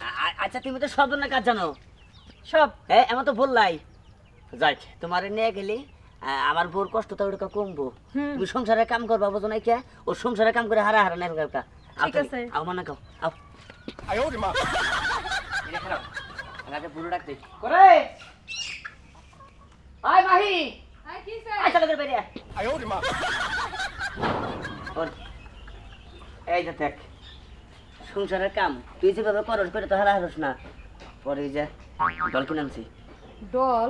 হ্যাঁ। আচ্ছা তুমি তো সব ধরনের কাজ জানো। সব। হ্যাঁ আমার তো বললাই যাই। তোমার নিয়ে গেলি আমার বোর কষ্ট তো ওটা কমবো। তুমি সংসারে কাম করবা বোঝো নাই কে? ও সংসারে কাম করে হারা হারা নাই কাকা ঠিক আছে। আও মানা কাও আও। আয়ো রে মা। এটা বুড়ো ডাক করে! আয় মাহি! আয় কি স্যার? আচ্ছা লাগে বেরিয়া আয়ো। রে মা। এই যে দেখ। সংসারের কাম। তুই যেভাবে করস করে তো হারা হারস না। পরে যে দল কিনে আনছি। ডল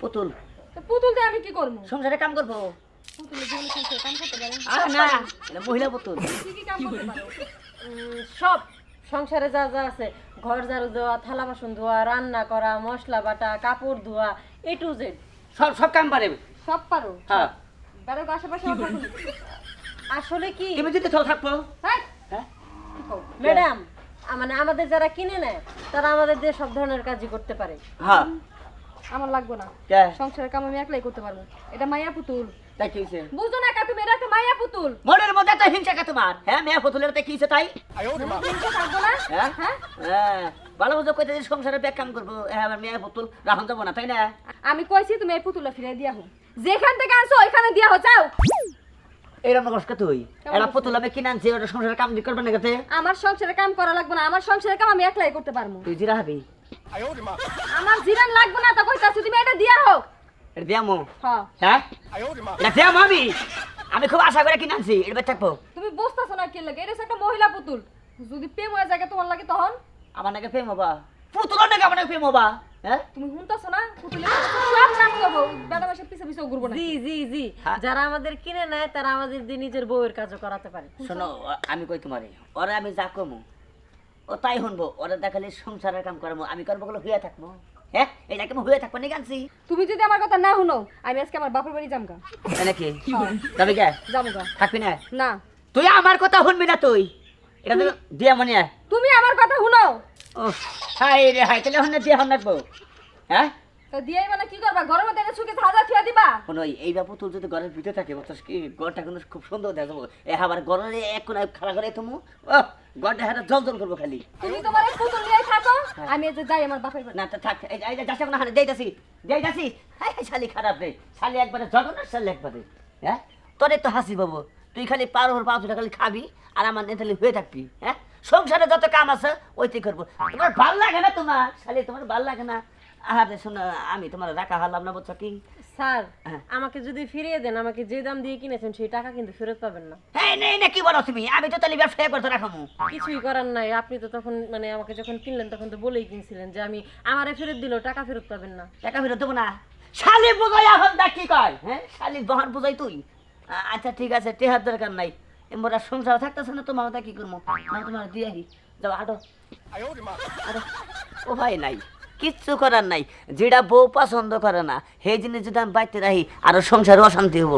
পুতুল। পুতুল দিয়ে আমি কি করব? সংসারে কাম করব। পারে। মহিলা পুতুল। কি কি কাম করতে পারো? সব। সংসারে যা যা আছে। ঘর ঝাড়ু দেওয়া থালা বাসন ধোয়া রান্না করা মশলা বাটা কাপড় ধোয়া এ টু জেড সব সব কাম পারে। সব পারো? হ্যাঁ। বাড়ির আশেপাশে আসলে কি? তুমি যদি তো থাকব হ্যাঁ। ম্যাডাম মানে আমাদের যারা কিনে নেয় তারা আমাদের দিয়ে সব ধরনের কাজই করতে পারে। আমার না। সংসারের কাম আমি একলাই করতে পারব। এটা মায়া পুতুল। তুমি হ্যাঁ? আমি কইছি তুমি এই পুতুলটা ফিরে দিয়া হো যেখান থেকে আনছো ওইখানে দিয়া হো চাও এরকম কষ্ট আমি আনছি ওটা সংসারের কাম আমার সংসারের কাম করা লাগবে না আমার সংসারের কাম আমি একলাই করতে পারব। তুই জিরা হবি আমার জিরান লাগবে না তা কইতাছি তুমি এটা দিয়া হোক। এটা দিয়া মো? হ্যাঁ? এটা দিয়া মামি আমি? খুব আশা করে কিনে থাকব। তুমি বুঝতাছো না কি লাগে এটা একটা মহিলা পুতুল। যদি প্রেম হয়ে যায় তোমার লাগে তখন? আমার নাকি প্রেম হবা। পুতুল নাকি আমার নাকি প্রেম হবা? হ্যাঁ? তুমি শুনতেছো না? পুতুলের সব নাম বেটা মাসে পিছে পিছে ঘুরবো না জি জি জি। হ্যাঁ। যারা আমাদের কিনে নেয় তারা আমাদের দিয়ে নিজের বউয়ের কাজও করাতে পারে। শোনো আমি কই তোমারে? ওরা আমি যা কমু ও তাই শুনব। ওরা দেখালে সংসারের কাম করব আমি করবগুলো হয়ে থাকব। হ্যাঁ এই নাকি হয়ে থাকব নাকি আনছি তুমি যদি আমার কথা না শুনো আমি আজকে আমার বাপের বাড়ি যামগা। নাকি যাবি কে? যামগা। থাকবি না? না। তুই আমার কথা শুনবি না তুই? এটা তো দিয়া মনে? হয় তুমি আমার কথা শুনো। ও হাই রে হাই তাহলে হন দিয়া হন রাখব হ্যাঁ? তো মানে কি করবা? মধ্যে এটা শুকে থিয়া দিবা? শোনো এই বাপু তুই যদি ঘরের ভিতরে থাকে কি ঘরটা কিন্তু খুব সুন্দর দেখা যাব। এ আবার ঘরের এক খাড়া করে তুমি ঘরটা হাতে জল জল করব খালি। তুমি তোমার এই পুতুল নিয়ে থাকো আমি এই যে যাই আমার বাপের বাড়ি। না তো থাক। এই এই যাচ্ছে না হাতে হাই শালি খারাপ রে। শালি একবারে জগন্নাথ শালি একবারে। হ্যাঁ? তোরে তো হাসি বাবু তুই খালি পার ওর পাঁচ খালি খাবি আর আমার নেতালি হয়ে থাকবি। হ্যাঁ? সংসারে যত কাম আছে ওইটাই করব। তোমার ভালো লাগে না তোমার? শালি তোমার ভালো লাগে না। আরে শোনো আমি তোমার রাখা হলাম না বুঝছ কি? স্যার হ্যাঁ। আমাকে যদি ফিরিয়ে দেন আমাকে যে দাম দিয়ে কিনেছেন সেই টাকা কিন্তু ফেরত পাবেন না। হ্যাঁ নেই না কি বলো তুমি? আমি তো তাহলে ব্যবসা করতে রাখামু কিছুই করার নাই। আপনি তো তখন মানে আমাকে যখন কিনলেন তখন তো বলেই কিনছিলেন যে আমি আমারে ফেরত দিলেও টাকা ফেরত পাবেন না। টাকা ফেরত দেবো না। শালি বোঝাই এখন দেখ কি কয় হ্যাঁ? শালি বহর বোঝাই তুই। আচ্ছা ঠিক আছে টেহার দরকার নাই। মোরা সংসার থাকতেছে না তোমার তা কি করব? তোমার দিয়ে যাও আটো। ও ভাই নাই। কিচ্ছু করার নাই। যেটা বউ পছন্দ করে না, সেই জিনিস যদি আমি বাইতে রাখি, আরও সংসারে অশান্তি হব।